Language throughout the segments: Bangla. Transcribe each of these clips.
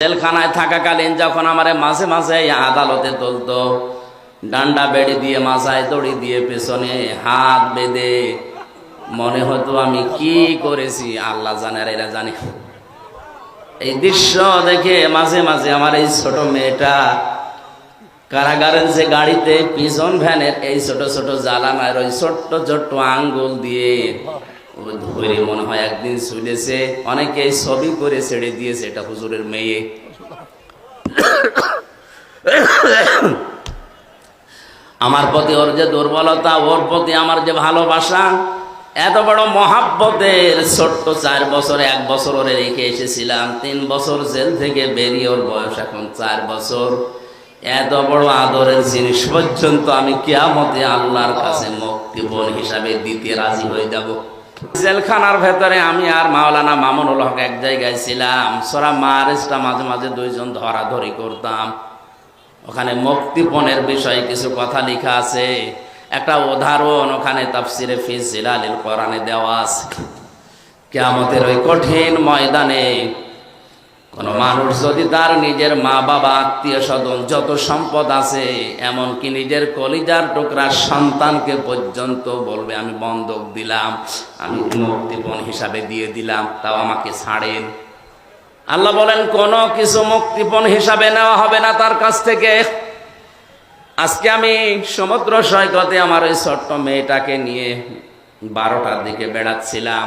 জেলখানায় থাকাকালীন যখন আমার মাঝে মাঝে আদালতে তুলতো, ডান্ডা বেড়ি দিয়ে মাথায় দড়ি দিয়ে, পেছনে হাত বেঁধে, মনে হতো আমি কি করেছি, আল্লাহ জানে এরা জানে। এই দৃশ্য দেখে মাঝে মাঝে আমার এই ছোট মেয়েটা কারাগারের যে গাড়িতে পিছন ভ্যানের এই ছোট ছোট জ্বালানার ওই ছোট্ট ছোট্ট আঙ্গুল দিয়ে ধরে মনে হয় একদিন শুনেছে, অনেকে ছবি করে ছেড়ে দিয়েছে, এটা হুজুরের মেয়ে। আমার প্রতি ওর যে দুর্বলতা, ওর প্রতি আমার যে ভালোবাসা, এত বড় মহাব্বতের ছোট্ট চার বছর, এক বছর ওরে রেখে এসেছিলাম। তিন বছর জেল থেকে বেরিয়ে ওর বয়স এখন চার বছর। এত বড় আদরের জিনিস পর্যন্ত আমি কেয়ামতে আল্লাহর কাছে মুক্তিপণ হিসাবে দিতে রাজি হয়ে যাব। জেলখানার ভেতরে আমি আর মাওলানা মামুনুল হক এক জায়গায় ছিলাম। সোরা মারেজটা মাঝে মাঝে দুইজন ধরাধরি করতাম। ওখানে মুক্তিপণের বিষয়ে কিছু কথা লেখা আছে। একটা উদাহরণ ওখানে তাফসিরে ফিজ জিলালিল কোরআনে দেওয়া আছে। কেয়ামতের ওই কঠিন ময়দানে কোন মানুষ যদি তার নিজের মা বাবা, আত্মীয় স্বজন যত সম্পদ আছে, এমনকি নিজের কলিজার টুকরা সন্তানকে পর্যন্ত বলবে, আমি বন্ধক দিলাম, আমি মুক্তিপণ হিসাবে দিয়ে দিলাম, তাও আমাকে ছাড়েন। আল্লাহ বলেন, কোন কিছু মুক্তিপণ হিসাবে নেওয়া হবে না তার কাছ থেকে। আজকে আমি সমুদ্র সৈকতে আমার ওই ছোট্ট মেয়েটাকে নিয়ে বারোটার দিকে বেড়াচ্ছিলাম।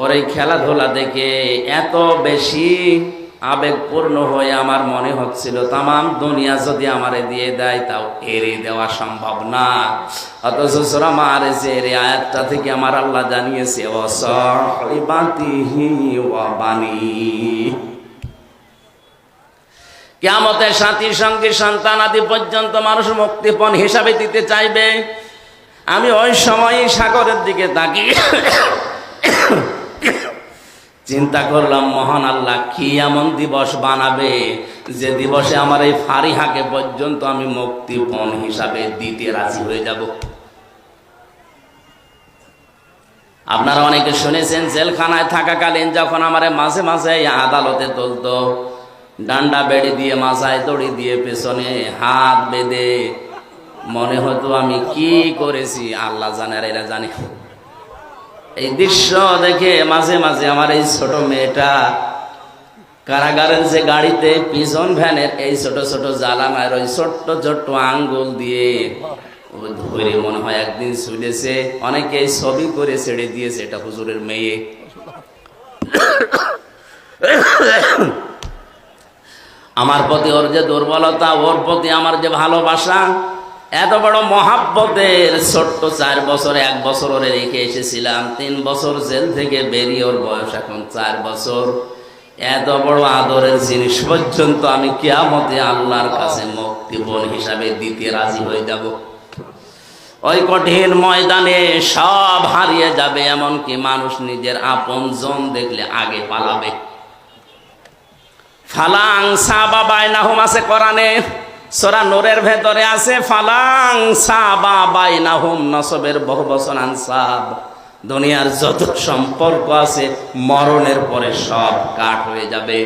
ওর এই খেলাধুলা দেখে এত বেশি আবেগপূর্ণ হয়ে আমার মনে হচ্ছিল, তামাম দুনিয়া যদি আমারে দিয়ে দেয়, তাও এড়িয়ে দেওয়া সম্ভব না। অথচ সোরা মারেছে এর আয়াতটা থেকে আমার আল্লাহ জানিয়েছে কেমতের সাথীর সঙ্গে সন্তান আদি পর্যন্ত মানুষ মুক্তিপণ হিসাবে দিতে চাইবে। আমি ওই সময় সাগরের দিকে তাকিয়ে চিন্তা করলাম, মহান আল্লাহ, কি এমন দিবস বানাবে? যে দিবসে আমার এই ফারিহাকে পর্যন্ত আমি মুক্তিপণ হিসাবে দিতে রাজি হয়ে যাব। আপনারা অনেকে শুনেছেন, জেলখানায় থাকাকালীন যখন আমার মাঝে মাঝে আদালতে তুলতো, ডান্ডা বেড়ে দিয়ে মাথায় দড়ি দিয়ে, পেছনে হাত বেঁধে, মনে হতো আমি কি করেছি, আল্লাহ জানে আর এরা জানে। এই দৃশ্য দেখে মাঝে মাঝে আমার এই ছোট মেয়েটা কারাগারের যে গাড়িতে, পিছন ভ্যানের এই ছোট ছোট জ্বালানার ওই ছোট্ট ছোট্ট আঙ্গুল দিয়ে ধরে মনে হয় একদিন শুনেছে অনেকে ছবি করে ছেড়ে দিয়েছে এটা হুজুরের মেয়ে। আমার প্রতি ওর যে দুর্বলতা, ওর প্রতি আমার যে ভালোবাসা এত বড় মহাব্বতের ছোট্ট চার বছর, এক বছর ওরে রেখে এসেছিলাম। তিন বছর জেল থেকে বেরিয়ে ওর বয়স এখন চার বছর। এত বড় আদরের জিনিস পর্যন্ত আমি কেয়ামতে আল্লাহর কাছে মুক্তিপণ হিসাবে দিতে রাজি হয়ে যাব। ওই কঠিন ময়দানে সব হারিয়ে যাবে, এমনকি মানুষ নিজের আপন জন দেখলে আগে পালাবে। ফালাং সাবা বাইনাহুম আছে কোরআনে। সোরা নোরের ভেতরে আছে, ফালাং সাবা বাইনাহুম নসবের বহু আনসাব। দুনিয়ার যত সম্পর্ক আছে, মরণের পরে সব কাট হয়ে যাবে।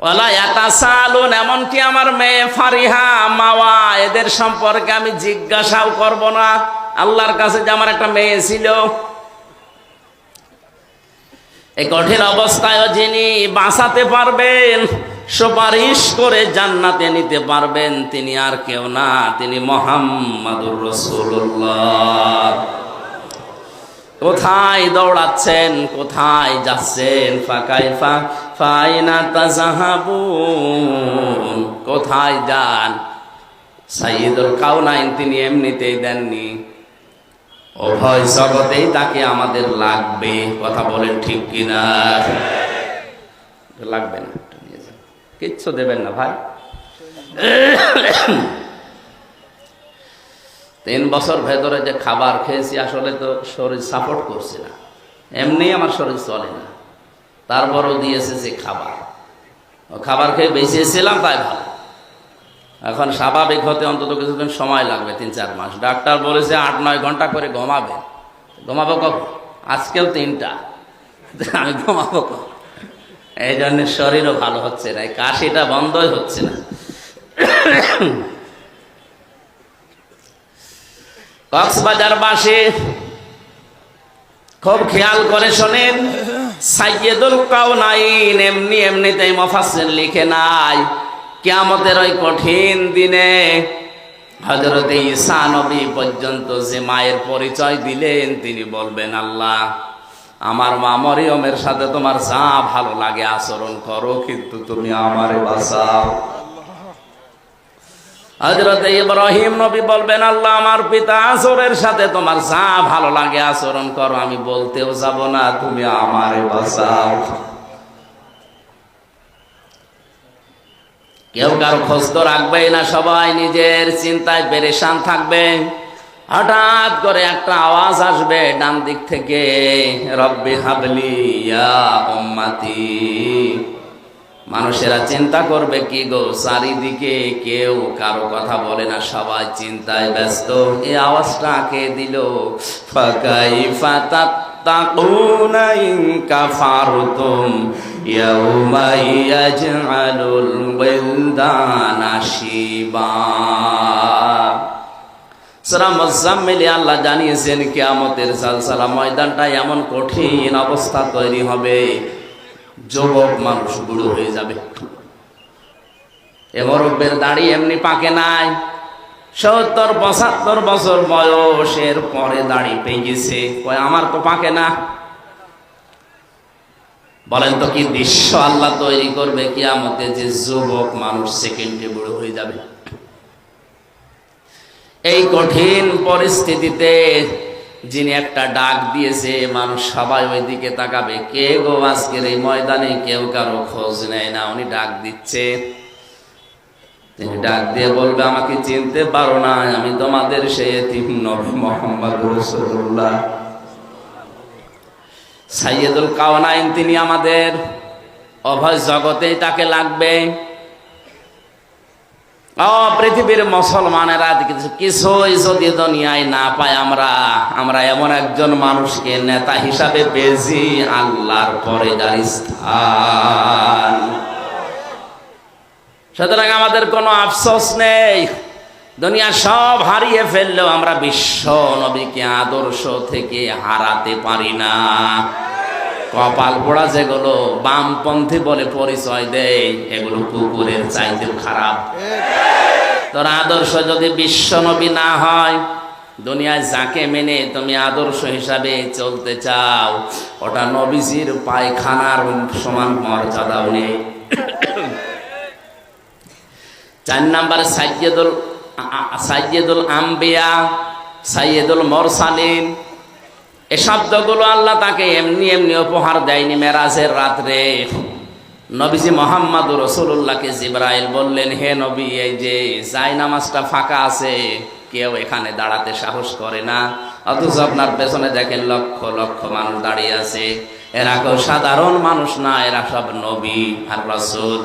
ওলা ইয়াতাসালুন, এমনকি আমার মেয়ে ফারিহা, মাওয়া, এদের সম্পর্কে আমি জিজ্ঞাসাও করব না। আল্লাহর কাছে যে আমার একটা মেয়ে ছিল এই কঠিন অবস্থায় যিনি বাঁচাতে পারবেন, সুপারিশ করে জান্নাতে নিতে পারবেন, তিনি আর কেউ না, তিনি মোহাম্মদুর রসুল্লাহ কোথায় দৌড়াচ্ছেন, কোথায় যাচ্ছেন? ফাঁকাই ফাইনা কোথায় যান? সাইদুল কাউনাইন তিনি এমনিতেই দেননি। উভয় জগতেই তাকে আমাদের লাগবে। কথা বলেন ঠিক কিনা? লাগবে না। কিচ্ছু দেবেন না ভাই। তিন বছর ভেতরে যে খাবার খেয়েছি, আসলে তো শরীর সাপোর্ট করছে না। এমনি আমার শরীর চলে না। তারপরও দিয়েছে যে খাবার। খাবার খেয়ে বেঁচেছিলাম তাই ভালো। এখন স্বাভাবিক হতে অন্তত কিছুদিন সময় লাগবে, তিন চার মাস। ডাক্তার বলেছে আট নয় ঘণ্টা করে ঘুমাবে। ঘুমাবো কখন আজকেও তিনটা। আমি ঘুমাবো কখন এই জন্য শরীরও ভালো হচ্ছে না কাশিটা বন্ধই হচ্ছে না। কক্সবাজার বাসে খুব খেয়াল করে শোনেন, সাইয়েদুল কাউনাইন এমনি এমনিতেই মফাসিল লিখে নাই। কিয়ামতের ওই কঠিন দিনে হজরত ঈসা নবী পর্যন্ত যে মায়ের পরিচয় দিলেন, তিনি বলবেন, আল্লাহ, আমার মা মরিয়মের সাথে তোমার যা ভালো লাগে আচরণ করো, কিন্তু তুমি আমারে বাঁচাও। হজরত ইব্রাহিম নবী বলবেন, আল্লাহ, আমার পিতা আসরের সাথে তোমার যা ভালো লাগে আচরণ করো, আমি বলতেও যাব না, তুমি আমারে বাঁচাও। কেউ কারও খোঁজ তো রাখবেই না, সবাই নিজের চিন্তায় পেরেশান থাকবে। হঠাৎ করে একটা আওয়াজ আসবে ডান দিক থেকে, রব্বি হাবলি উম্মাতি। মানুষেরা চিন্তা করবে, কি গো, চারিদিকে কেউ কারও কথা বলে না, সবাই চিন্তায় ব্যস্ত। এ আওয়াজটা কে দিল? ফাকাই ফাতাত্তাকুনা ইন কাফারতুম। كفرتم يوما يجعل الولدان شيبا সারা মোজাম্মেলে আল্লাহ জানিয়েছেন কিয়ামতের সালসালা ময়দানটা এমন কঠিন অবস্থা তৈরি হবে যুবক মানুষ বুড়ো হয়ে যাবে এ মরব্বের দাড়ি এমনি পাকে নাই সত্তর পঁচাত্তর বছর বয়সের পরে দাড়ি পেয়ে গেছে কয় আমার তো পাকে না বলেন তো, কি দৃশ্য আল্লাহ তৈরি করবে কি আমাদের যে যুবক মানুষ সেকেন্ডে বুড়ো হয়ে যাবে? এই কঠিন পরিস্থিতিতে যিনি একটা ডাক দিয়েছে, মানুষ সবাই ওই দিকে তাকাবে। কে গো আজকের এই ময়দানে? কেউ কারও খোঁজ নেয় না, উনি ডাক দিচ্ছে। তিনি ডাক দিয়ে বলবে, আমাকে চিনতে পারো না, আমি তোমাদের সেই এতিম নবী মোহাম্মদ রসুল্লাহ সাইয়েদুল কাওনাইন, তিনি আমাদের অভয় জগতেই তাকে লাগবে। পৃথিবীর মুসলমানেরা কিছু কিছুই যদি দুনিয়ায় না পায় আমরা আমরা এমন একজন মানুষকে নেতা হিসাবে পেয়েছি, আল্লাহর পরে যার স্থান। সুতরাং আমাদের কোনো আফসোস নেই। দুনিয়া সব হারিয়ে ফেললেও আমরা বিশ্ব নবীকে আদর্শ থেকে হারাতে পারি না। কপাল পোড়া যেগুলো বামপন্থী বলে পরিচয় দেয়, এগুলো কুকুরের চাইতে খারাপ। তোর আদর্শ যদি বিশ্ব নবী না হয়, দুনিয়ায় যাকে মেনে তুমি আদর্শ হিসাবে চলতে চাও, ওটা নবীজির পায়খানার সমান মর্যাদাও নেই। চার নাম্বার সাইয়েদুল সাইয়েদুল আম্বিয়া, সাইয়েদুল মরসালিন, এ শব্দগুলো আল্লাহ তাকে এমনি এমনি উপহার দেয়নি মেরাজের রাত্রে। নবীজি মোহাম্মদ রসুল্লাহকে জিব্রাইল বললেন, হে নবী, এই যে যাই নামাজটা ফাঁকা আছে, কেউ এখানে দাঁড়াতে সাহস করে না। অথচ আপনার পেছনে দেখেন লক্ষ লক্ষ মানুষ দাঁড়িয়ে আছে। এরা কেউ সাধারণ মানুষ না, এরা সব নবী আর রসুল।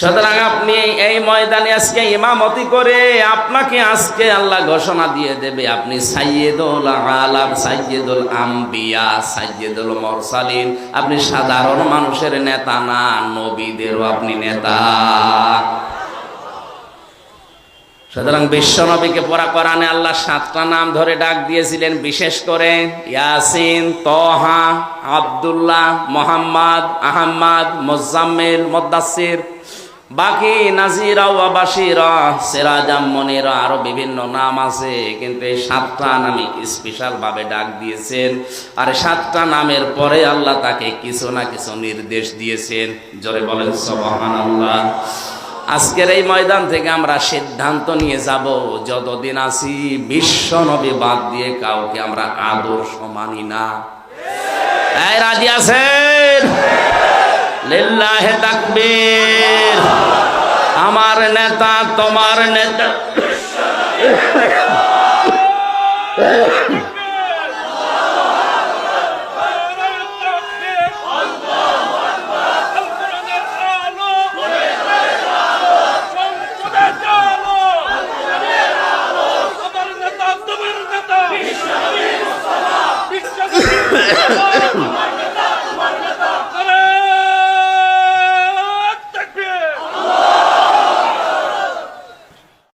সুতরাং আপনি এই ময়দানে আজকে ইমামতি করে আপনাকে আজকে আল্লাহ ঘোষণা দিয়ে দেবে, আপনি সাইয়েদুল আলাম, সাইয়েদুল আম্বিয়া, সাইয়েদুল মরসালিন। আপনি সাধারণ মানুষের নেতা না, নবীদেরও আপনি নেতা। সুতরাং বিশ্বনবীকে পড়া কোরআনে আল্লাহ সাতটা নাম ধরে ডাক দিয়েছিলেন, বিশেষ করে ইয়াসিন তহা আবদুল্লাহ, মোহাম্মদ, আহম্মদ, মোজাম্মেল মোদ্দাসির বাকি নাজিরা ও বাসিরা আরও বিভিন্ন নাম আছে, কিন্তু এই সাতটা নামে স্পেশাল ভাবে ডাক দিয়েছেন। আর সাতটা নামের পরে আল্লাহ তাকে কিছু না কিছু নির্দেশ দিয়েছেন। জোরে বলেন সবহান আল্লাহ আজকের এই ময়দান থেকে আমরা সিদ্ধান্ত নিয়ে যাব, যতদিন আছি বিশ্ব নবী বাদ দিয়ে কাউকে আমরা আদর্শ মানি না। রাজি আছেন? লিল্লাহে তাকবীর। আমার নেতা তোমার নেতা।